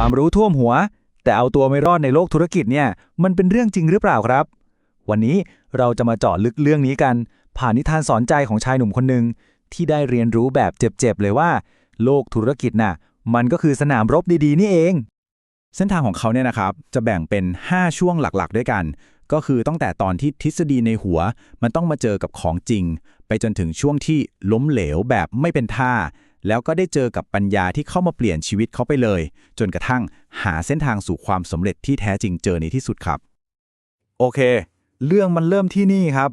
ความรู้ท่วมหัว แต่เอาตัวไม่รอดในโลกธุรกิจเนี่ย มันเป็นเรื่องจริงหรือเปล่าครับ วันนี้เราจะมาเจาะลึกเรื่องนี้กัน ผ่านนิทานสอนใจของชายหนุ่มคนหนึ่งที่ได้เรียนรู้แบบเจ็บๆเลยว่า โลกธุรกิจน่ะ มันก็คือสนามรบดีๆ นี่เอง เส้นทางของเขาเนี่ยนะครับ จะแบ่งเป็น 5 ช่วงหลักๆ ด้วยกัน ก็คือตั้งแต่ตอนที่ทฤษฎีในหัว มันต้องมาเจอกับของจริง ไปจนถึงช่วงที่ล้มเหลวแบบไม่เป็นท่า แล้วก็ได้เจอกับปัญญาที่เข้ามาเปลี่ยนชีวิตเขาไปเลย จนกระทั่งหาเส้นทางสู่ความสำเร็จที่แท้จริงเจอในที่สุดครับ โอเค เรื่องมันเริ่มที่นี่ครับ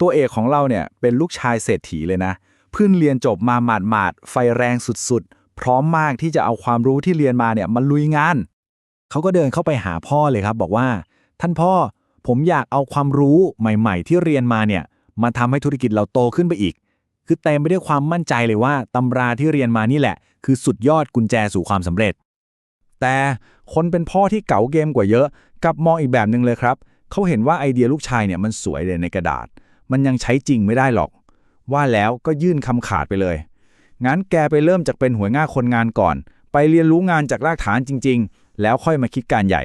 ตัวเอกของเราเนี่ยเป็นลูกชายเศรษฐีเลยนะเพิ่งเรียนจบมาหมาดๆไฟแรงสุดๆ พร้อมมากที่จะเอาความรู้ที่เรียนมาเนี่ยมาลุยงาน เขาก็เดินเข้าไปหาพ่อเลยครับ บอกว่า ท่านพ่อผมอยากเอาความรู้ใหม่ ๆ ที่เรียนมาเนี่ยมาทำให้ธุรกิจเราโตขึ้นไปอีก คือเต็มไปด้วยความมั่นใจเลยว่าตำราที่เรียนมานี่แหละ คือสุดยอดกุญแจสู่ความสำเร็จ แต่คนเป็นพ่อที่เก๋าเกมกว่าเยอะกลับมองอีกแบบหนึ่งเลยครับ เขาเห็นว่าไอเดียลูกชายเนี่ยมันสวยเลยในกระดาษ มันยังใช้จริงไม่ได้หรอก ว่าแล้วก็ยื่นคำขาดไปเลย งั้นแกไปเริ่มจากเป็นหัวหน้าคนงานก่อน ไปเรียนรู้งานจากรากฐานจริง ๆ แล้วค่อยมาคิดการใหญ่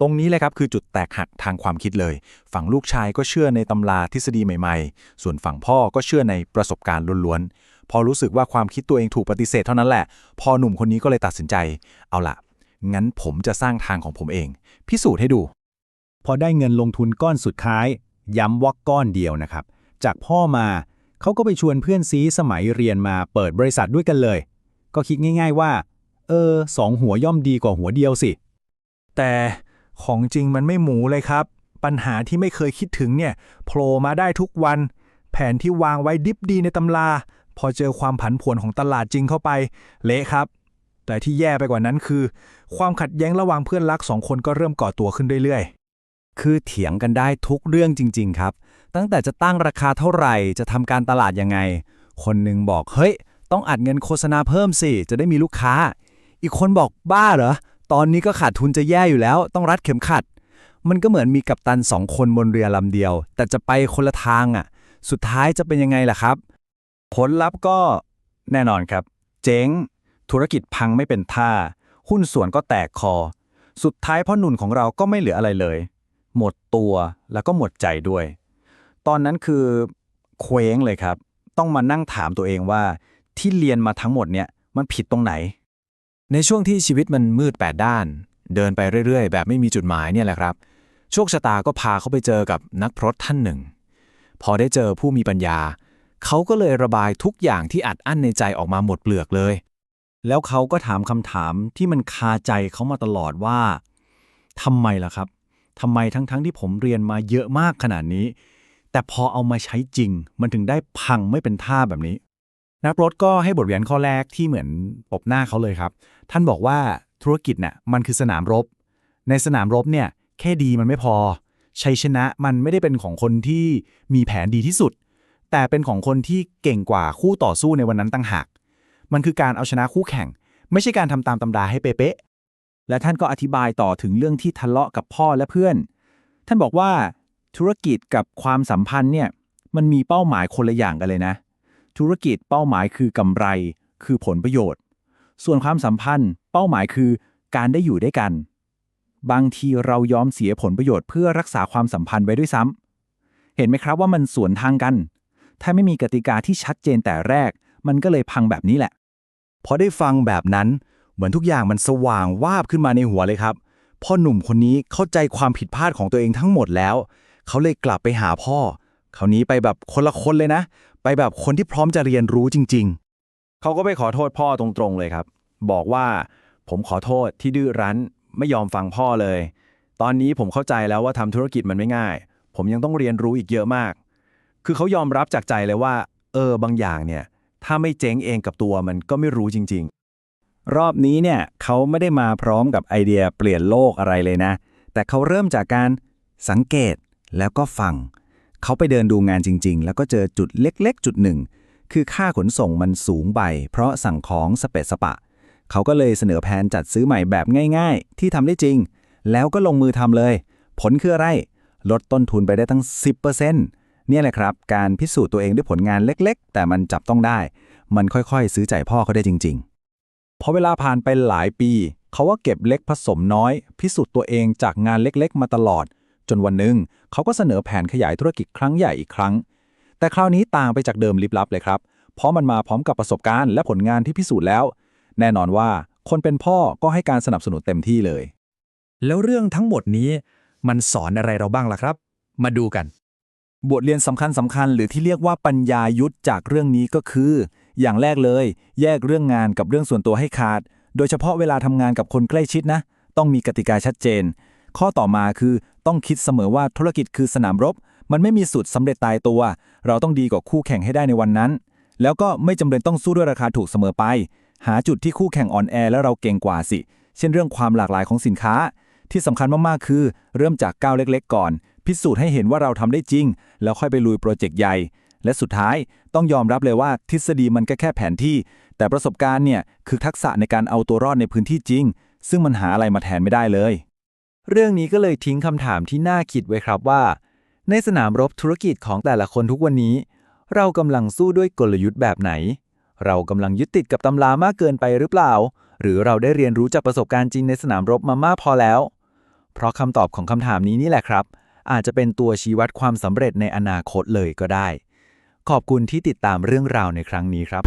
ตรงนี้เลยครับคือจุดแตกหักทางความคิดเลย ฝั่งลูกชายก็เชื่อในตำราทฤษฎีใหม่ๆ ส่วนฝั่งพ่อก็เชื่อในประสบการณ์ล้วนๆ พอรู้สึกว่าความคิดตัวเองถูกปฏิเสธเท่านั้นแหละ พอหนุ่มคนนี้ก็เลยตัดสินใจ เอาล่ะงั้นผมจะสร้างทางของผมเอง พิสูจน์ให้ดู พอได้เงินลงทุนก้อนสุดท้าย ย้ำว่าก้อนเดียวนะครับ จากพ่อมาเขาก็ไปชวนเพื่อนซีสมัยเรียนมาเปิดบริษัทด้วยกันเลย ก็คิดง่าย ๆว่า เออสองหัวย่อมดีกว่าหัวเดียวสิ แต่ ของจริงมันไม่หมูเลยครับ ปัญหาที่ไม่เคยคิดถึงเนี่ยโผล่มาได้ทุกวัน แผนที่วางไว้ดิบดีในตำรา พอเจอความผันผวนของตลาดจริงเข้าไป เละครับ แต่ที่แย่ไปกว่านั้นคือ ความขัดแย้งระหว่างเพื่อนรักสองคนก็เริ่มก่อตัวขึ้นเรื่อยๆ คือเถียงกันได้ทุกเรื่องจริง ๆ ครับ ตั้งแต่จะตั้งราคาเท่าไหร่จะทำการตลาดยังไง คนหนึ่งบอกเฮ้ย ต้องอัดเงินโฆษณาเพิ่มสิจะได้มีลูกค้า อีกคนบอกบ้าเหรอ ตอนนี้ก็ขาดทุนจะแย่อยู่แล้ว ต้องรัดเข็มขัด มันก็เหมือนมีกัปตันสองคนบนเรือลำเดียว แต่จะไปคนละทางอะ สุดท้ายจะเป็นยังไงล่ะครับ ผลลัพธ์ก็แน่นอนครับ เจ๊ง ธุรกิจพังไม่เป็นท่า หุ้นส่วนก็แตกคอ สุดท้ายพ่อหนุ่นของเราก็ไม่เหลืออะไรเลย หมดตัวแล้วก็หมดใจด้วย ตอนนั้นคือเคว้งเลยครับ ต้องมานั่งถามตัวเองว่าที่เรียนมาทั้งหมดเนี่ยมันผิดตรงไหน ในช่วงที่ชีวิตมันมืดแปดด้าน เดินไปเรื่อยๆ แบบไม่มีจุดหมายเนี่ยแหละครับ โชคชะตาก็พาเขาไปเจอกับนักพรตท่านหนึ่ง พอได้เจอผู้มีปัญญา เขาก็เลยระบายทุกอย่างที่อัดอั้นในใจออกมาหมดเปลือกเลย แล้วเขาก็ถามคำถามที่มันคาใจเขามาตลอดว่าทำไมล่ะครับทำไมทั้งๆที่ผมเรียนมาเยอะมากขนาดนี้ แต่พอเอามาใช้จริง มันถึงได้พังไม่เป็นท่าแบบนี้ นักรถก็ให้บทเรียนข้อแรกที่เหมือนปบหน้าเขาเลยครับ ท่านบอกว่าธุรกิจน่ะมันคือสนามรบ ในสนามรบเนี่ยแค่ดีมันไม่พอ ชัยชนะมันไม่ได้เป็นของคนที่มีแผนดีที่สุด แต่เป็นของคนที่เก่งกว่าคู่ต่อสู้ในวันนั้นตั้งหาก มันคือการเอาชนะคู่แข่ง ไม่ใช่การทำตามตำราให้เป๊ะๆและท่านก็อธิบายต่อถึงเรื่องที่ทะเลาะกับพ่อและเพื่อน ท่านบอกว่าธุรกิจกับความสัมพันธ์เนี่ยมันมีเป้าหมายคนละอย่างกันเลยนะ ธุรกิจเป้าหมายคือกำไร คือผลประโยชน์ ส่วนความสัมพันธ์ เป้าหมายคือการได้อยู่ด้วยกัน บางทีเรายอมเสียผลประโยชน์เพื่อรักษาความสัมพันธ์ไว้ด้วยซ้ำเห็นไหมครับว่ามันสวนทางกัน ถ้าไม่มีกติกาที่ชัดเจนแต่แรก มันก็เลยพังแบบนี้แหละ พอได้ฟังแบบนั้น เหมือนทุกอย่างมันสว่างวาบขึ้นมาในหัวเลยครับพ่อหนุ่มคนนี้เข้าใจความผิดพลาดของตัวเองทั้งหมดแล้ว เขาเลยกลับไปหาพ่อ คราวนี้ไปแบบคนละคนเลยนะ ไปแบบคนที่พร้อมจะเรียนรู้จริง ๆ เขาก็ไปขอโทษพ่อตรงๆเลยครับ บอกว่าผมขอโทษที่ดื้อรั้นไม่ยอมฟังพ่อเลย ตอนนี้ผมเข้าใจแล้วว่าทำธุรกิจมันไม่ง่าย ผมยังต้องเรียนรู้อีกเยอะมาก คือเขายอมรับจากใจเลยว่า เออบางอย่างเนี่ย ถ้าไม่เจ๊งเองกับตัวมันก็ไม่รู้จริง ๆ รอบนี้เนี่ยเขาไม่ได้มาพร้อมกับไอเดียเปลี่ยนโลกอะไรเลยนะ แต่เขาเริ่มจากการสังเกตแล้วก็ฟัง เขาไปเดินดูงานจริง ๆ แล้วก็เจอจุดเล็ก ๆ จุดหนึ่ง คือค่าขนส่งมันสูงไปเพราะสั่งของสเปะสปะ เขาก็เลยเสนอแผนจัดซื้อใหม่แบบง่าย ๆ ที่ทำได้จริง แล้วก็ลงมือทำเลย ผลคืออะไร ลดต้นทุนไปได้ตั้ง 10%เนี่ยแหละครับ การพิสูจน์ตัวเองด้วยผลงานเล็ก ๆ แต่มันจับต้องได้ มันค่อยๆ ซื้อใจพ่อเขาได้จริงๆ พอเวลาผ่านไปหลายปี เขาว่าเก็บเล็กผสมน้อย พิสูจน์ตัวเองจากงานเล็กๆ มาตลอด จนวันหนึ่งเขาก็เสนอแผนขยายธุรกิจครั้งใหญ่อีกครั้ง แต่คราวนี้ต่างไปจากเดิมลิบลับเลยครับ เพราะมันมาพร้อมกับประสบการณ์และผลงานที่พิสูจน์แล้ว แน่นอนว่าคนเป็นพ่อก็ให้การสนับสนุนเต็มที่เลย แล้วเรื่องทั้งหมดนี้มันสอนอะไรเราบ้างล่ะครับ มาดูกัน บทเรียนสำคัญสำคัญหรือที่เรียกว่าปัญญายุทธจากเรื่องนี้ก็คือ อย่างแรกเลย แยกเรื่องงานกับเรื่องส่วนตัวให้ขาด โดยเฉพาะเวลาทำงานกับคนใกล้ชิดนะ ต้องมีกติกาชัดเจน ข้อต่อมาคือ ต้องคิดเสมอว่าธุรกิจคือสนามรบ มันไม่มีสูตรสำเร็จตายตัว เราต้องดีกว่าคู่แข่งให้ได้ในวันนั้น แล้วก็ไม่จำเป็นต้องสู้ด้วยราคาถูกเสมอไป หาจุดที่คู่แข่งอ่อนแอแล้วเราเก่งกว่าสิ เช่นเรื่องความหลากหลายของสินค้า ที่สำคัญมากๆคือ เริ่มจากก้าวเล็ก ๆ ก่อน พิสูจน์ให้เห็นว่าเราทำได้จริง แล้วค่อยไปลุยโปรเจกต์ใหญ่ และสุดท้ายต้องยอมรับเลยว่าทฤษฎีมันก็แค่แผนที่ แต่ประสบการณ์เนี่ยคือทักษะในการเอาตัวรอดในพื้นที่จริง ซึ่งมันหาอะไรมาแทนไม่ได้เลย เรื่องนี้ก็เลยทิ้งคำถามที่น่าคิดไว้ครับว่า ในสนามรบธุรกิจของแต่ละคนทุกวันนี้ เรากำลังสู้ด้วยกลยุทธ์แบบไหน เรากำลังยึดติดกับตำรามากเกินไปหรือเปล่า หรือเราได้เรียนรู้จากประสบการณ์จริงในสนามรบมามากพอแล้ว เพราะคำตอบของคำถามนี้นี่แหละครับ อาจจะเป็นตัวชี้วัดความสำเร็จในอนาคตเลยก็ได้ ขอบคุณที่ติดตามเรื่องราวในครั้งนี้ครับ